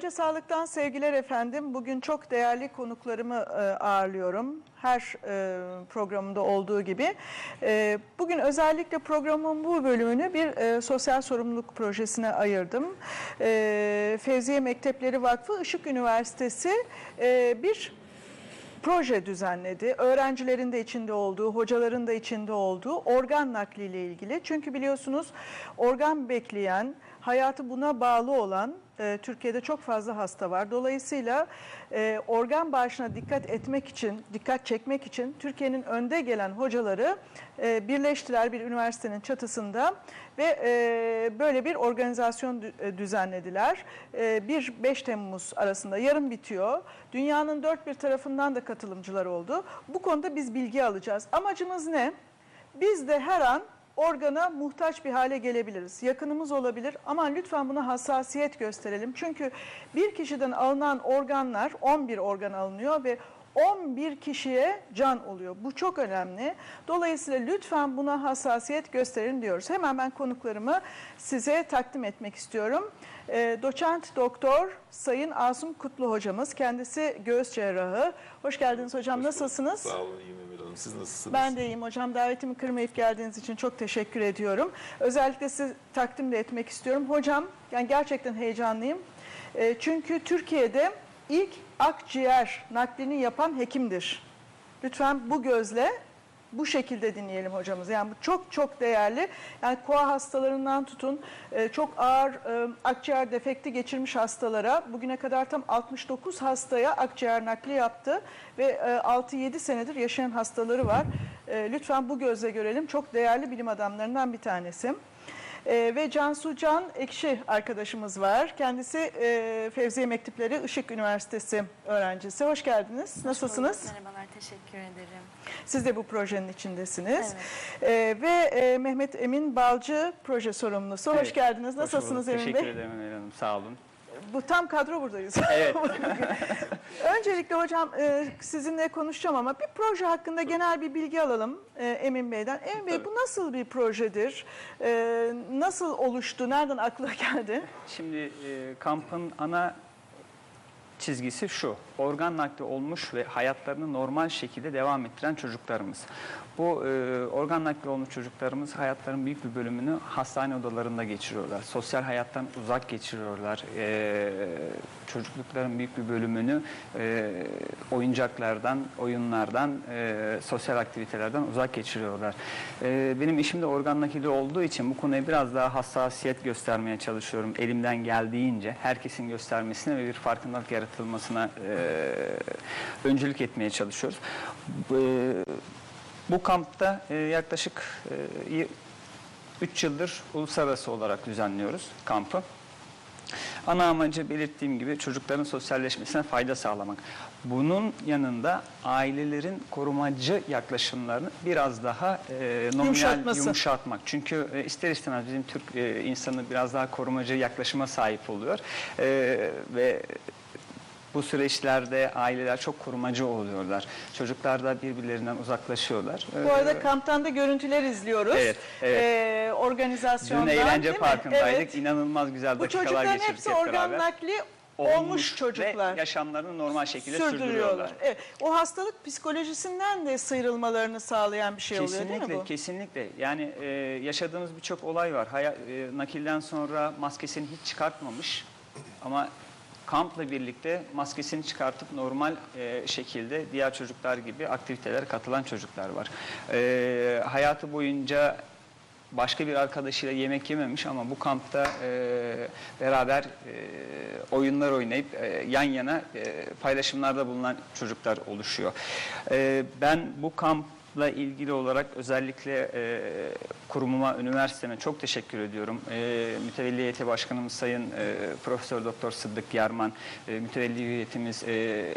Önce sağlıktan sevgiler efendim. Bugün çok değerli konuklarımı e, ağırlıyorum. Her e, programında olduğu gibi. E, bugün özellikle programın bu bölümünü bir e, sosyal sorumluluk projesine ayırdım. Fevziye Mektepleri Vakfı Işık Üniversitesi bir proje düzenledi. Öğrencilerin de içinde olduğu, hocaların da içinde olduğu organ nakliyle ilgili. Çünkü biliyorsunuz organ bekleyen, hayatı buna bağlı olan e, Türkiye'de çok fazla hasta var. Dolayısıyla e, organ bağışına dikkat etmek için, dikkat çekmek için Türkiye'nin önde gelen hocaları e, birleştiler bir üniversitenin çatısında ve e, böyle bir organizasyon e, düzenlediler. E, 1-5 Temmuz arasında yarın bitiyor. Dünyanın dört bir tarafından da katılımcılar oldu. Bu konuda biz bilgi alacağız. Amacımız ne? Biz de her an organa muhtaç bir hale gelebiliriz. Yakınımız olabilir ama lütfen buna hassasiyet gösterelim. Çünkü bir kişiden alınan organlar 11 organ alınıyor ve 11 kişiye can oluyor. Bu çok önemli. Dolayısıyla lütfen buna hassasiyet gösterin diyoruz. Hemen ben konuklarımı size takdim etmek istiyorum. Ee, doçent doktor Sayın Asım Kutlu hocamız. Kendisi göğüs cerrahı. Hoş geldiniz hocam. Nasılsınız? Sağ olun iyiyim Emel Hanım. Siz nasılsınız? Ben de iyiyim hocam. Davetimi kırmayıp geldiğiniz için çok teşekkür ediyorum. Özellikle sizi takdim de etmek istiyorum. Hocam yani gerçekten heyecanlıyım. E, çünkü Türkiye'de ilk akciğer naklini yapan hekimdir. Lütfen bu gözle bu şekilde dinleyelim hocamız. Yani bu çok çok değerli. Yani koa hastalarından tutun e, çok ağır e, akciğer defekti geçirmiş hastalara bugüne kadar tam 69 hastaya akciğer nakli yaptı ve e, 6-7 senedir yaşayan hastaları var. E, Lütfen bu gözle görelim. Çok değerli bilim adamlarından bir tanesi. E, ve Cansu Can Ekşi arkadaşımız var. Kendisi e, Fevziye Mektepleri Işık Üniversitesi öğrencisi. Hoş geldiniz. Nasılsınız? Merhabalar, teşekkür ederim. Siz de bu projenin içindesiniz. Evet. Ee, ve e, Mehmet Emin Balcı proje sorumlusu. Hoş Evet, geldiniz. Hoş Nasılsınız bulduk. Emin Teşekkür Bey? ederim Emel Hanım. Sağ olun. Bu tam kadro buradayız. Evet. Öncelikle hocam e, sizinle konuşacağım ama bir proje hakkında genel bir bilgi alalım e, Emin Bey'den. Emin Bey bu nasıl bir projedir? E, nasıl oluştu? Nereden akla geldi? Şimdi e, kampın ana çizgisi şu. Organ nakli olmuş ve hayatlarını normal şekilde devam ettiren çocuklarımız. Bu e, organ nakli olmuş çocuklarımız hayatların büyük bir bölümünü hastane odalarında geçiriyorlar. Sosyal hayattan uzak geçiriyorlar. E, çocuklukların büyük bir bölümünü e, oyuncaklardan, oyunlardan, e, sosyal aktivitelerden uzak geçiriyorlar. E, benim işim de organ nakili olduğu için bu konuya biraz daha hassasiyet göstermeye çalışıyorum. Elimden geldiğince herkesin göstermesine ve bir farkındalık yaratılmasına e, öncülük etmeye çalışıyoruz. Bu, bu kampta e, yaklaşık 3 yıldır uluslararası olarak düzenliyoruz kampı. Ana amacı belirttiğim gibi çocukların sosyalleşmesine fayda sağlamak. Bunun yanında ailelerin korumacı yaklaşımlarını biraz daha e, nominal yumuşatmak. Çünkü e, ister istemez bizim Türk e, insanı biraz daha korumacı yaklaşıma sahip oluyor. E, ve bu süreçlerde aileler çok korumacı oluyorlar. Çocuklar da birbirlerinden uzaklaşıyorlar. Bu arada kamptan da görüntüler izliyoruz. Evet, evet. E, organizasyondan. Dün eğlence parkındaydık. Evet. İnanılmaz güzel Bu dakikalar çocukların geçirdik hepsi hep organ beraber. nakli olmuş çocuklar. Ve yaşamlarını normal şekilde sürdürüyorlar. Evet. O hastalık psikolojisinden de sıyrılmalarını sağlayan bir şey oluyor değil mi Kesinlikle, bu? kesinlikle. Yani e, yaşadığımız birçok olay var. Haya, e, nakilden sonra maskesini hiç çıkartmamış ama kampla birlikte maskesini çıkartıp normal e, şekilde diğer çocuklar gibi aktivitelere katılan çocuklar var. E, hayatı boyunca başka bir arkadaşıyla yemek yememiş ama bu kampta e, beraber e, oyunlar oynayıp e, yan yana e, paylaşımlarda bulunan çocuklar oluşuyor. E, ben bu kampla ilgili olarak özellikle e, kurumuma, üniversiteme çok teşekkür ediyorum. E, mütevelli heyeti başkanımız Sayın e, Profesör Doktor Sıddık Yarman, e, mütevelli heyetimiz e,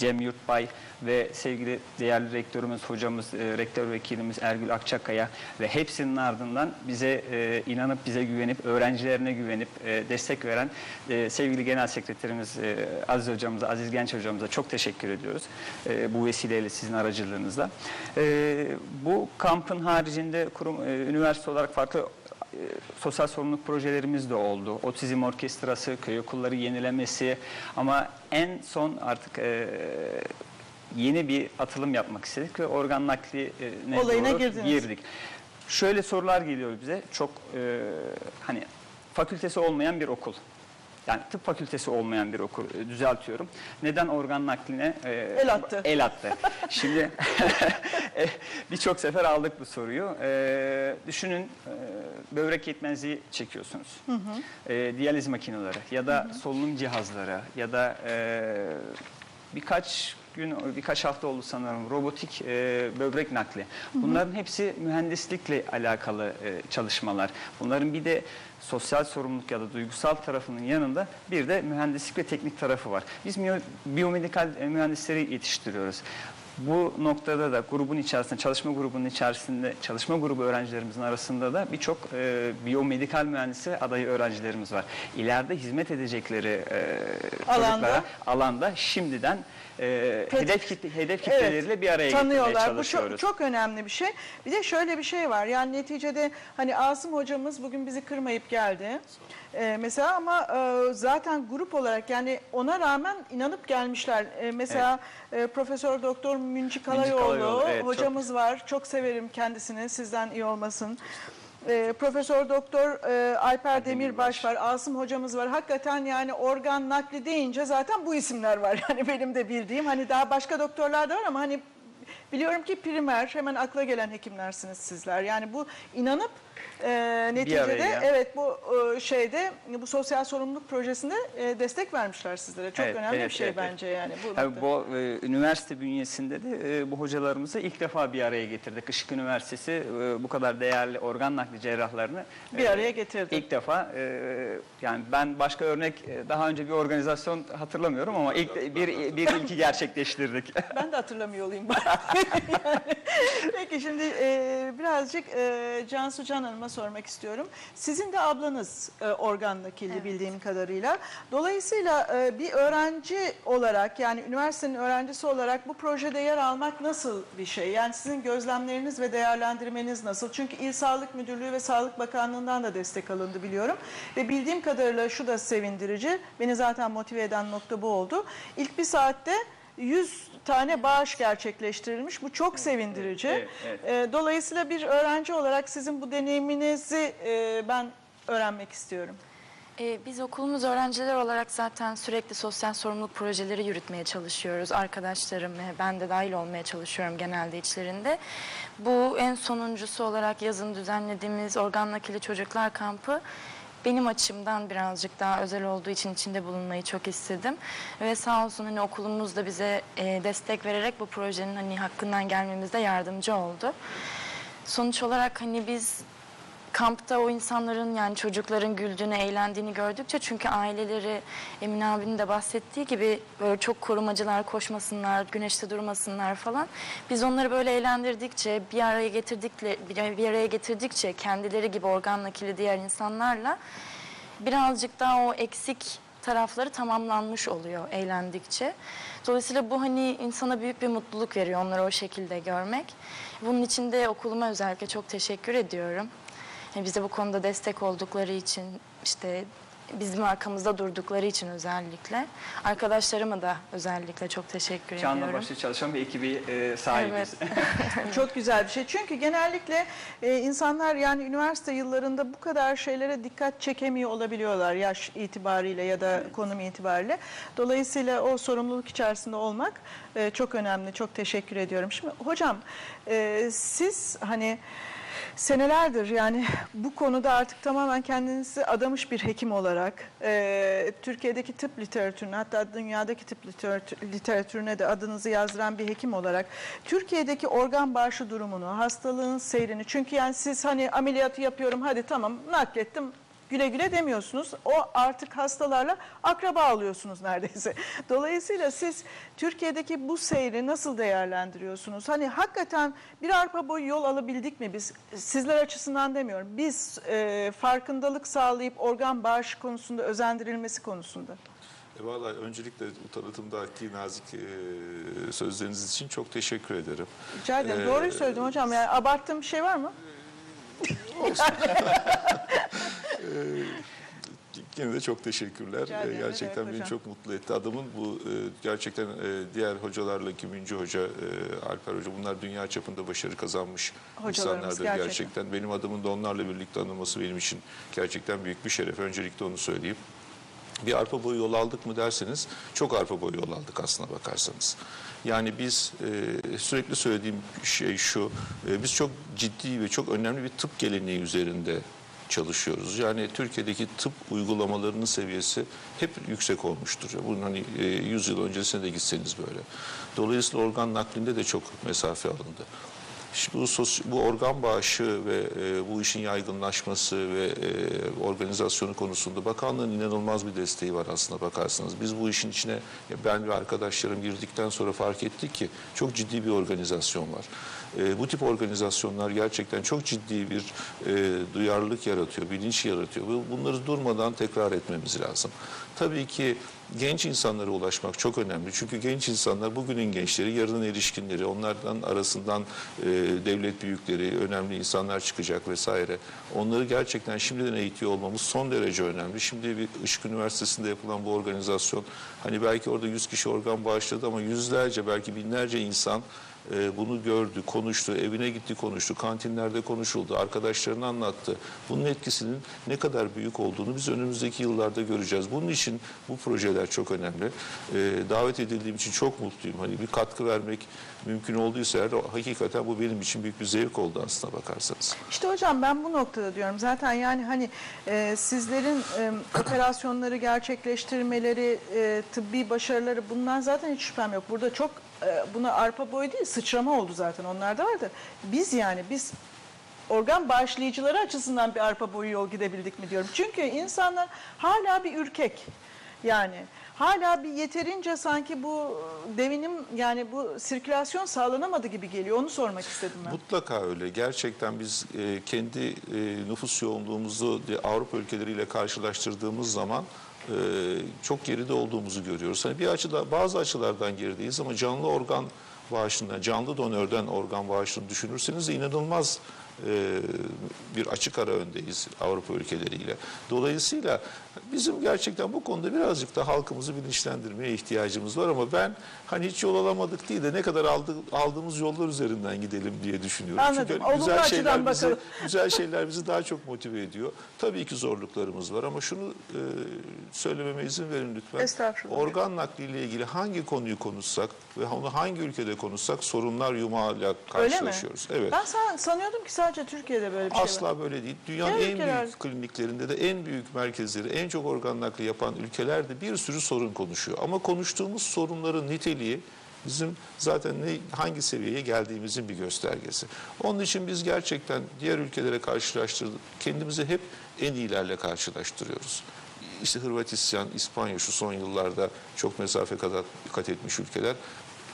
Cem Yurtbay ve sevgili değerli rektörümüz, hocamız, e, rektör vekilimiz Ergül Akçakaya ve hepsinin ardından bize e, inanıp bize güvenip, öğrencilerine güvenip e, destek veren e, sevgili genel sekreterimiz e, Aziz hocamıza, Aziz Genç hocamıza çok teşekkür ediyoruz. E, bu vesileyle sizin aracılığınızla. E, bu kampın haricinde kurum, e, üniversite olarak farklı sosyal sorumluluk projelerimiz de oldu. Otizm orkestrası, köy okulları yenilemesi ama en son artık e, yeni bir atılım yapmak istedik ve organ nakli e, Olayına doğru girdiniz. girdik. Şöyle sorular geliyor bize. Çok e, hani fakültesi olmayan bir okul. Yani tıp fakültesi olmayan bir okul e, düzeltiyorum. Neden organ nakline e, El attı. El attı. Şimdi e, birçok sefer aldık bu soruyu. E, düşünün e, böbrek yetmezliği çekiyorsunuz. E, diyaliz makineleri ya da solunum cihazları ya da e, birkaç gün birkaç hafta oldu sanırım robotik e, böbrek nakli. Bunların hepsi mühendislikle alakalı e, çalışmalar. Bunların bir de sosyal sorumluluk ya da duygusal tarafının yanında bir de mühendislik ve teknik tarafı var. Biz biyomedikal e, mühendisleri yetiştiriyoruz. Bu noktada da grubun içerisinde, çalışma grubunun içerisinde, çalışma grubu öğrencilerimizin arasında da birçok e, biyomedikal mühendisi adayı öğrencilerimiz var. İleride hizmet edecekleri e, Alanda. çocuklara alanda şimdiden e, Pet- hedef kitle, hedef kitleleriyle bir araya getirmeye tanıyorlar. Bu çalışıyoruz. çok, çok önemli bir şey. Bir de şöyle bir şey var. Yani neticede hani Asım hocamız bugün bizi kırmayıp geldi. Ee, mesela ama e, zaten grup olarak yani ona rağmen inanıp gelmişler. Ee, mesela e, Profesör Doktor Münci Kalayoğlu, Kalayoğlu, evet, çok- hocamız var. Çok severim kendisini. Sizden iyi olmasın. Ee, Profesör Doktor e, Alper Demirbaş var, Asım hocamız var. Hakikaten yani organ nakli deyince zaten bu isimler var. Yani benim de bildiğim. Hani daha başka doktorlar da var ama hani biliyorum ki primer hemen akla gelen hekimlersiniz sizler. Yani bu inanıp e, neticede evet bu e, şeyde bu sosyal sorumluluk projesinde e, destek vermişler sizlere. Çok Evet, önemli evet, bir şey evet, evet. bence yani. Bu Tabii nokta. bu e, üniversite bünyesinde de e, bu hocalarımızı ilk defa bir araya getirdik. Işık Üniversitesi e, bu kadar değerli organ nakli cerrahlarını e, Bir araya getirdi. İlk defa e, yani ben başka örnek e, daha önce bir organizasyon hatırlamıyorum ama ilk bir bir ilki gerçekleştirdik. Ben de hatırlamıyor olayım. Yani, Peki şimdi e, birazcık e, Cansu Can Hanım'a sormak istiyorum. Sizin de ablanız e, organ nakilli Evet. bildiğim kadarıyla. Dolayısıyla e, bir öğrenci olarak yani üniversitenin öğrencisi olarak bu projede yer almak nasıl bir şey? Yani sizin gözlemleriniz ve değerlendirmeniz nasıl? Çünkü İl Sağlık Müdürlüğü ve Sağlık Bakanlığı'ndan da destek alındı biliyorum. Ve bildiğim kadarıyla şu da sevindirici. Beni zaten motive eden nokta bu oldu. İlk bir saatte 100 tane bağış gerçekleştirilmiş. Bu çok sevindirici. evet, evet. Ee, Dolayısıyla bir öğrenci olarak sizin bu deneyiminizi e, ben öğrenmek istiyorum. Ee, biz okulumuz öğrenciler olarak zaten sürekli sosyal sorumluluk projeleri yürütmeye çalışıyoruz. Arkadaşlarım ve ben de dahil olmaya çalışıyorum genelde içlerinde. Bu en sonuncusu olarak yazın düzenlediğimiz organ nakili çocuklar kampı benim açımdan birazcık daha özel olduğu için içinde bulunmayı çok istedim. Ve sağ olsun hani okulumuz da bize e, destek vererek bu projenin hani hakkından gelmemizde yardımcı oldu. Sonuç olarak hani biz kampta o insanların yani çocukların güldüğünü, eğlendiğini gördükçe çünkü aileleri Emin abinin de bahsettiği gibi böyle çok korumacılar koşmasınlar, güneşte durmasınlar falan. Biz onları böyle eğlendirdikçe, bir araya getirdikçe, bir araya getirdikçe kendileri gibi organ nakili diğer insanlarla birazcık daha o eksik tarafları tamamlanmış oluyor eğlendikçe. Dolayısıyla bu hani insana büyük bir mutluluk veriyor onları o şekilde görmek. Bunun için de okuluma özellikle çok teşekkür ediyorum. Yani bize bu konuda destek oldukları için işte bizim arkamızda durdukları için özellikle. Arkadaşlarıma da özellikle çok teşekkür Canla ediyorum. başla çalışan bir ekibi e, sahibiz. Çok güzel bir şey. Çünkü genellikle e, insanlar yani üniversite yıllarında bu kadar şeylere dikkat çekemiyor olabiliyorlar yaş itibariyle ya da konum itibariyle. Dolayısıyla o sorumluluk içerisinde olmak e, çok önemli. Çok teşekkür ediyorum. Şimdi hocam e, siz hani senelerdir yani bu konuda artık tamamen kendinizi adamış bir hekim olarak e, Türkiye'deki tıp literatürüne hatta dünyadaki tıp literatü- literatürüne de adınızı yazdıran bir hekim olarak Türkiye'deki organ bağışı durumunu, hastalığın seyrini çünkü yani siz hani ameliyatı yapıyorum hadi tamam naklettim güle güle demiyorsunuz. O artık hastalarla akraba oluyorsunuz neredeyse. Dolayısıyla siz Türkiye'deki bu seyri nasıl değerlendiriyorsunuz? Hani hakikaten bir arpa boyu yol alabildik mi biz? Sizler açısından demiyorum. Biz e, farkındalık sağlayıp organ bağışı konusunda özendirilmesi konusunda. E, Vallahi öncelikle tanıtımdaki nazik e, sözleriniz için çok teşekkür ederim. Rica ederim. Ee, Doğruyu söyledim hocam. Yani abarttığım bir şey var mı? Yine de çok teşekkürler. Ederim, E, ne Gerçekten demek beni hocam. çok mutlu etti. Adamın bu e, gerçekten e, diğer hocalarla Kimünce Hoca, e, Alper Hoca bunlar dünya çapında başarı kazanmış insanlardır gerçekten. gerçekten. Benim adamın da onlarla birlikte anılması benim için gerçekten büyük bir şeref. Öncelikle onu söyleyeyim. Bir arpa boyu yol aldık mı derseniz çok arpa boyu yol aldık aslına bakarsanız. Yani biz e, sürekli söylediğim şey şu, e, biz çok ciddi ve çok önemli bir tıp geleneği üzerinde çalışıyoruz. Yani Türkiye'deki tıp uygulamalarının seviyesi hep yüksek olmuştur. Bunun hani e, 100 yıl öncesine de gitseniz böyle. Dolayısıyla organ naklinde de çok mesafe alındı. Şimdi bu, bu organ bağışı ve e, bu işin yaygınlaşması ve e, organizasyonu konusunda bakanlığın inanılmaz bir desteği var aslında bakarsanız. Biz bu işin içine ya ben ve arkadaşlarım girdikten sonra fark ettik ki çok ciddi bir organizasyon var. E, bu tip organizasyonlar gerçekten çok ciddi bir e, duyarlılık yaratıyor, bilinç yaratıyor. Bu- Bunları durmadan tekrar etmemiz lazım. Tabii ki genç insanlara ulaşmak çok önemli. Çünkü genç insanlar bugünün gençleri, yarının erişkinleri, onlardan arasından e, devlet büyükleri, önemli insanlar çıkacak vesaire. Onları gerçekten şimdiden eğitiyor olmamız son derece önemli. Şimdi bir Işık Üniversitesi'nde yapılan bu organizasyon, hani belki orada 100 kişi organ bağışladı ama yüzlerce belki binlerce insan e, bunu gördü, konuştu, evine gitti konuştu, kantinlerde konuşuldu, arkadaşlarına anlattı. Bunun etkisinin ne kadar büyük olduğunu biz önümüzdeki yıllarda göreceğiz. Bunun için bu projeler çok önemli. E, davet edildiğim için çok mutluyum. Hani bir katkı vermek mümkün olduysa eğer hakikaten bu benim için büyük bir zevk oldu aslına bakarsanız. İşte hocam ben bu noktada diyorum zaten yani hani e, sizlerin e, operasyonları gerçekleştirmeleri, e, tıbbi başarıları bundan zaten hiç şüphem yok. Burada çok buna arpa boyu değil sıçrama oldu zaten onlarda var da biz yani biz organ bağışlayıcıları açısından bir arpa boyu yol gidebildik mi diyorum. Çünkü insanlar hala bir ürkek yani hala bir yeterince sanki bu devinim yani bu sirkülasyon sağlanamadı gibi geliyor onu sormak istedim ben. Mutlaka öyle. Gerçekten biz e, kendi e, nüfus yoğunluğumuzu Avrupa ülkeleriyle karşılaştırdığımız zaman e, çok geride olduğumuzu görüyoruz. Hani bir açıda bazı açılardan gerideyiz ama canlı organ bağışından, canlı donörden organ bağışını düşünürseniz inanılmaz e, bir açık ara öndeyiz Avrupa ülkeleriyle. Dolayısıyla bizim gerçekten bu konuda birazcık da halkımızı bilinçlendirmeye ihtiyacımız var ama ben hani hiç yol alamadık değil de ne kadar aldı, aldığımız yollar üzerinden gidelim diye düşünüyorum. Anladım. Çünkü Olumlu güzel şeyler bizi, bakalım. güzel şeyler bizi daha çok motive ediyor. Tabii ki zorluklarımız var ama şunu e, söylememe izin verin lütfen. Estağfurullah. Organ nakliyle ilgili hangi konuyu konuşsak ve onu hangi ülkede konuşsak sorunlar yumağıyla karşılaşıyoruz. Evet. Ben san- sanıyordum ki sadece Türkiye'de böyle bir şey var. Asla böyle değil. Dünyanın Diğer en ülkeler- büyük kliniklerinde de en büyük merkezleri, en çok organ nakli yapan ülkelerde bir sürü sorun konuşuyor. Ama konuştuğumuz sorunların niteliği bizim zaten ne, hangi seviyeye geldiğimizin bir göstergesi. Onun için biz gerçekten diğer ülkelere karşılaştırdık. Kendimizi hep en iyilerle karşılaştırıyoruz. İşte Hırvatistan, İspanya şu son yıllarda çok mesafe kadar kat etmiş ülkeler.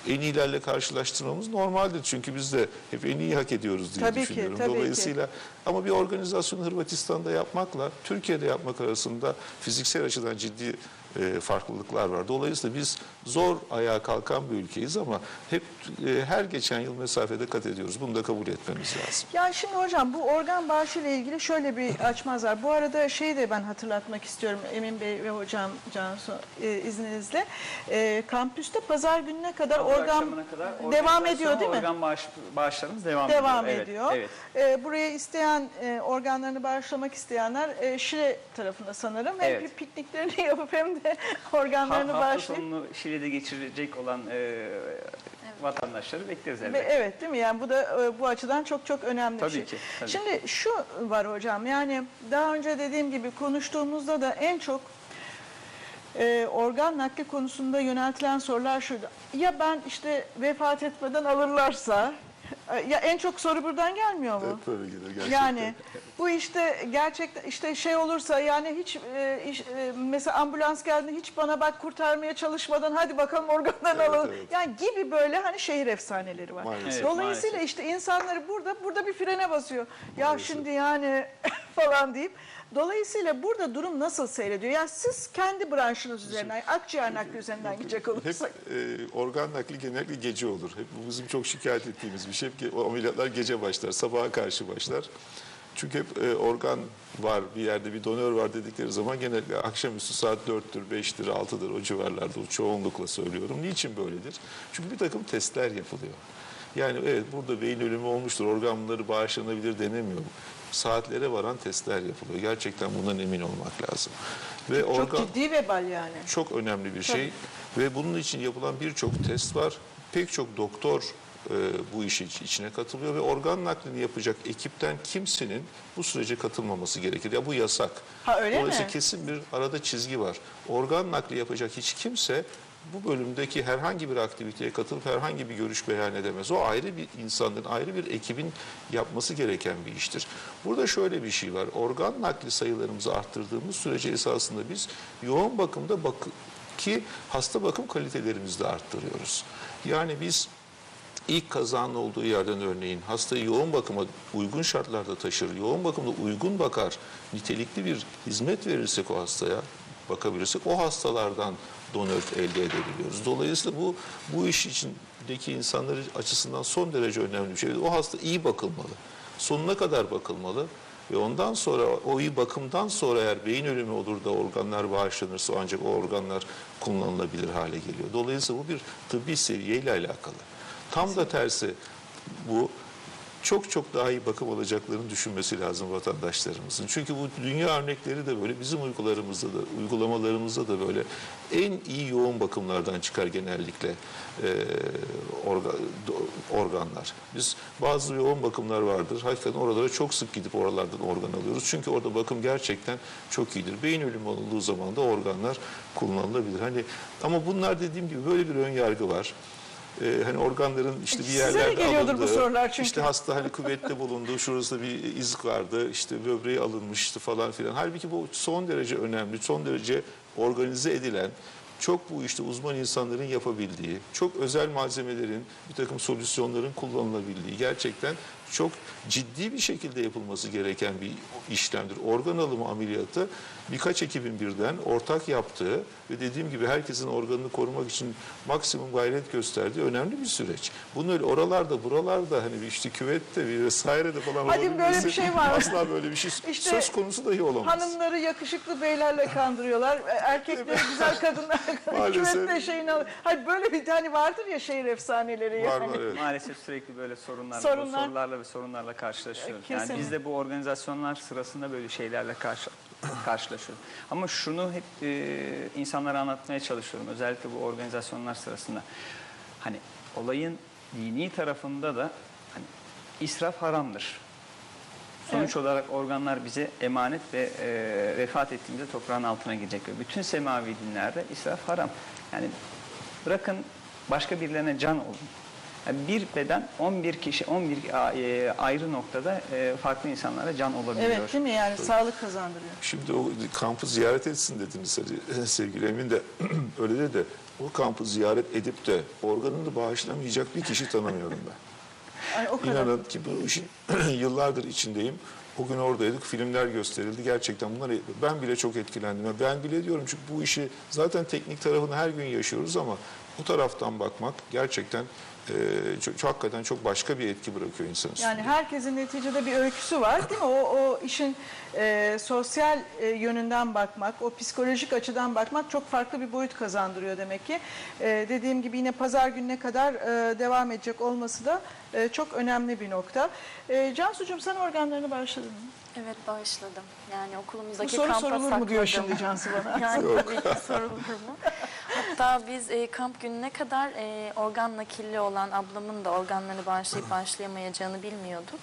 En iyilerle karşılaştırmamız normaldir. Çünkü biz de hep en iyi hak ediyoruz diye Tabii ki, düşünüyorum. tabii ki. Dolayısıyla ama bir organizasyonu Hırvatistan'da yapmakla Türkiye'de yapmak arasında fiziksel açıdan ciddi e, farklılıklar var. Dolayısıyla biz zor ayağa kalkan bir ülkeyiz ama hep e, her geçen yıl mesafede kat ediyoruz. Bunu da kabul etmemiz lazım. Ya şimdi hocam bu organ bağışı ile ilgili şöyle bir açmaz var. Bu arada şeyi de ben hatırlatmak istiyorum Emin Bey ve hocam Cansu e, izninizle. E, kampüste pazar gününe kadar Pazar organ akşamına kadar devam ediyor değil mi? Organ bağış, bağışlarımız devam, devam ediyor. ediyor. Evet, evet. E, buraya isteyen e, organlarını bağışlamak isteyenler e, Şile tarafında sanırım. Hem Evet. bir pikniklerini yapıp hem de organlarını Ha- hafta sonunu Şile'de geçirecek olan e, vatandaşları bekleriz elbette. evet değil mi? Yani bu da e, bu açıdan çok çok önemli Tabii bir şey. ki, tabii. Şimdi şu var hocam. Yani daha önce dediğim gibi konuştuğumuzda da en çok e, organ nakli konusunda yöneltilen sorular şuydu. Ya ben işte vefat etmeden alırlarsa Ya en çok soru buradan gelmiyor mu? Hep böyle gelir gerçekten. Yani bu işte gerçekten işte şey olursa yani hiç e, iş- e, mesela ambulans geldi hiç bana bak kurtarmaya çalışmadan hadi bakalım organdan Evet, alalım. evet. Yani gibi böyle hani şehir efsaneleri var. Maalesef. Evet, Dolayısıyla maalesef. işte insanları burada burada bir frene basıyor. Ya Maalesef. şimdi yani falan deyip Dolayısıyla burada durum nasıl seyrediyor? Yani siz kendi branşınız üzerinden, akciğer nakli üzerinden gidecek Hep olursak. e, organ nakli genellikle gece olur. Hep bu bizim çok şikayet ettiğimiz bir şey. Hep o ameliyatlar gece başlar, sabaha karşı başlar. Çünkü hep e, organ var, bir yerde bir donör var dedikleri zaman genellikle akşamüstü saat 4'tür, 5'tir, 6'dır o civarlarda o çoğunlukla söylüyorum. Niçin böyledir? Çünkü bir takım testler yapılıyor. Yani evet burada beyin ölümü olmuştur, organları bağışlanabilir denemiyor. Saatlere varan testler yapılıyor. Gerçekten bundan emin olmak lazım. Ve Çok organ ciddi vebal yani. çok önemli bir şey ve bunun için yapılan birçok test var. Pek çok doktor e, bu işi iç- içine katılıyor ve organ naklini yapacak ekipten kimsenin bu sürece katılmaması gerekir. Ya bu yasak. Ha, öyle Dolayısıyla mi? kesin bir arada çizgi var. Organ nakli yapacak hiç kimse bu bölümdeki herhangi bir aktiviteye katılıp herhangi bir görüş beyan edemez. O ayrı bir insanın, ayrı bir ekibin yapması gereken bir iştir. Burada şöyle bir şey var. Organ nakli sayılarımızı arttırdığımız sürece esasında biz yoğun bakımda bak ki hasta bakım kalitelerimizi de arttırıyoruz. Yani biz İlk kazanın olduğu yerden örneğin hastayı yoğun bakıma uygun şartlarda taşır, yoğun bakımda uygun bakar, nitelikli bir hizmet verirsek o hastaya, bakabilirsek o hastalardan donör elde edebiliyoruz. Dolayısıyla bu bu iş içindeki insanlar açısından son derece önemli bir şey. O hasta iyi bakılmalı. Sonuna kadar bakılmalı. Ve ondan sonra o iyi bakımdan sonra eğer beyin ölümü olur da organlar bağışlanırsa ancak o organlar kullanılabilir hale geliyor. Dolayısıyla bu bir tıbbi seviyeyle alakalı. Tam da tersi bu çok çok daha iyi bakım alacaklarını düşünmesi lazım vatandaşlarımızın. Çünkü bu dünya örnekleri de böyle, bizim uygularımızda da, uygulamalarımızda da böyle en iyi yoğun bakımlardan çıkar genellikle e, orga, organlar. Biz bazı yoğun bakımlar vardır. Hakikaten oralara çok sık gidip oralardan organ alıyoruz. Çünkü orada bakım gerçekten çok iyidir. Beyin ölümü olduğu zaman da organlar kullanılabilir. Hani ama bunlar dediğim gibi böyle bir ön yargı var. Ee, hani organların işte bir yerlerde geliyordur bu alındığı, sorular çünkü. işte hasta hani küvette bulundu, şurasında bir iz vardı, işte böbreği alınmıştı falan filan. Halbuki bu son derece önemli, son derece organize edilen, çok bu işte uzman insanların yapabildiği, çok özel malzemelerin, bir takım solüsyonların kullanılabildiği, gerçekten çok ciddi bir şekilde yapılması gereken bir işlemdir. Organ alımı ameliyatı birkaç ekibin birden ortak yaptığı ve dediğim gibi herkesin organını korumak için maksimum gayret gösterdiği önemli bir süreç. Bunun öyle oralarda, buralarda hani bir işte küvette bir vesairede falan Hadi böyle bir şey var. Asla böyle bir şey İşte söz konusu dahi olamaz. Hanımları yakışıklı beylerle kandırıyorlar. e, Erkekleri güzel kadınlar küvette şeyini alıyor. Hayır böyle bir tane vardır ya şehir efsaneleri. Var yani. var evet. Maalesef sürekli böyle Sorunlar. bu sorularla ve sorunlarla karşılaşıyoruz. Kesin. Yani biz de bu organizasyonlar sırasında böyle şeylerle karşı, karşılaşıyoruz. Ama şunu hep e, insanlara anlatmaya çalışıyorum. Özellikle bu organizasyonlar sırasında. Hani olayın dini tarafında da hani israf haramdır. Sonuç olarak organlar bize emanet ve e, vefat ettiğimizde toprağın altına girecek. Ve bütün semavi dinlerde israf haram. Yani bırakın başka birilerine can olun. Yani bir beden 11 kişi 11 a- e, ayrı noktada e, farklı insanlara can olabiliyor. Evet değil mi yani sağlık kazandırıyor. Şimdi o kampı ziyaret etsin dediniz sevgili Emin de öyle de de o kampı ziyaret edip de organını bağışlamayacak bir kişi tanımıyorum ben. Ay, o kadar. İnanın ki bu işin yıllardır içindeyim. O gün oradaydık, filmler gösterildi. Gerçekten bunlar ben bile çok etkilendim. Ben bile diyorum çünkü bu işi zaten teknik tarafını her gün yaşıyoruz ama bu taraftan bakmak gerçekten e, çok, çok- hakikaten çok başka bir etki bırakıyor insan üstünde. Yani herkesin neticede bir öyküsü var değil mi? O, o işin e, sosyal e, yönünden bakmak, o psikolojik açıdan bakmak çok farklı bir boyut kazandırıyor demek ki. E, dediğim gibi yine pazar gününe kadar e, devam edecek olması da e, çok önemli bir nokta. E, Cansucuğum sen organlarını bağışladın mı? Evet bağışladım. Yani Bu okulumuzdaki soru kampa sorulur mu diyor şimdi Cansu bana. Yani ki sorulur mu? Hatta biz e, kamp gününe kadar e, organ nakilli olan ablamın da organlarını bağışlayıp bağışlayamayacağını bilmiyorduk.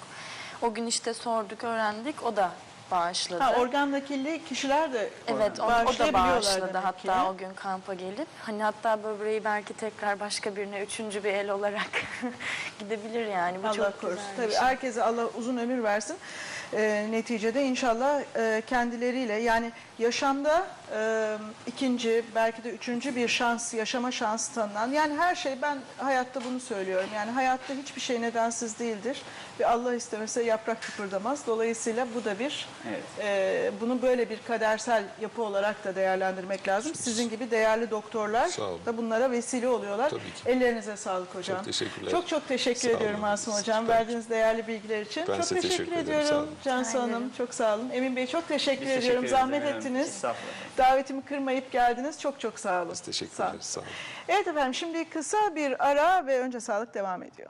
O gün işte sorduk, öğrendik. O da bağışladı. Ha, organ nakilli kişiler de Evet, o, o da bağışladı hatta ki. o gün kampa gelip. Hani hatta böbreği belki tekrar başka birine üçüncü bir el olarak gidebilir yani. Bu Allah çok korusun. Tabii şey. herkese Allah uzun ömür versin. Ee, neticede inşallah e, kendileriyle yani yaşamda e, ikinci belki de üçüncü bir şans yaşama şansı tanınan yani her şey ben hayatta bunu söylüyorum yani hayatta hiçbir şey nedensiz değildir ve Allah istemese yaprak kıpırdamaz dolayısıyla bu da bir Evet. e, bunu böyle bir kadersel yapı olarak da değerlendirmek lazım sizin gibi değerli doktorlar da bunlara vesile oluyorlar Tabii ki. ellerinize sağlık hocam Çok teşekkürler. çok çok teşekkür Sağ ediyorum olun. Asım hocam Ben- verdiğiniz değerli bilgiler için. Ben çok size teşekkür, teşekkür ediyorum. Cansu Hanım. ederim. Çok sağ olun. Emin Bey çok teşekkür Biz teşekkür ediyorum. ederiz Zahmet efendim ettiniz. Davetimi kırmayıp geldiniz. Çok çok sağ olun. Biz teşekkür sağ ederiz. Sağ olun. Evet efendim şimdi kısa bir ara ve önce sağlık devam ediyor.